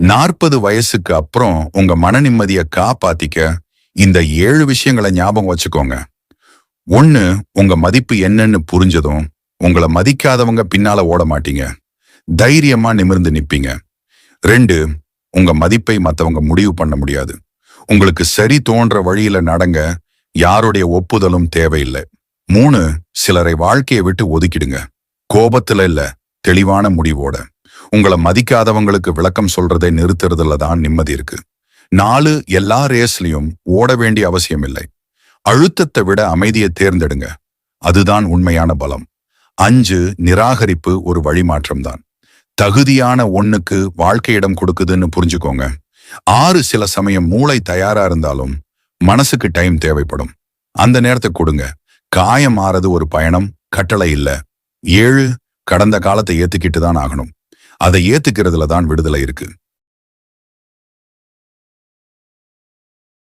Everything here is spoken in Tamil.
நாற்பது வயசுக்கு அப்புறம் உங்க மன நிம்மதியை காப்பாத்திக்க இந்த ஏழு விஷயங்களை ஞாபகம் வச்சுக்கோங்க. ஒன்று உங்க மதிப்பு என்னன்னு புரிஞ்சதும் உங்களை மதிக்காதவங்க பின்னால ஓட மாட்டீங்க. தைரியமா நிமிர்ந்து நிற்பீங்க ரெண்டு உங்க மதிப்பை மற்றவங்க முடிவு பண்ண முடியாது. உங்களுக்கு சரி தோன்ற வழியில நடங்க யாருடைய ஒப்புதலும் தேவையில்லை. மூணு சிலரை வாழ்க்கையை விட்டு ஒதுக்கிடுங்க. கோபத்துல இல்ல தெளிவான முடிவோட. உங்களை மதிக்காதவங்களுக்கு விளக்கம் சொல்றதை நிறுத்துறதுல தான் நிம்மதி இருக்கு. நாலு எல்லா ரேஸ்லயும் ஓட வேண்டிய அவசியம் இல்லை. அழுத்தத்தை விட அமைதியை தேர்ந்தெடுங்க. அதுதான் உண்மையான பலம். அஞ்சு நிராகரிப்பு ஒரு வழிமாற்றம் தான். தகுதியான ஒண்ணுக்கு வாழ்க்கையிடம் கொடுக்குதுன்னு புரிஞ்சுக்கோங்க. ஆறு சில சமயம் மூளை தயாரா இருந்தாலும் மனசுக்கு டைம் தேவைப்படும். அந்த நேரத்தை கொடுங்க. காயம் ஆறது ஒரு பயணம் கட்டளை இல்ல. ஏழு கடந்த காலத்தை ஏத்துக்கிட்டு தான் ஆகணும். அதை ஏத்துக்கிறதுல தான் விடுதலை இருக்கு.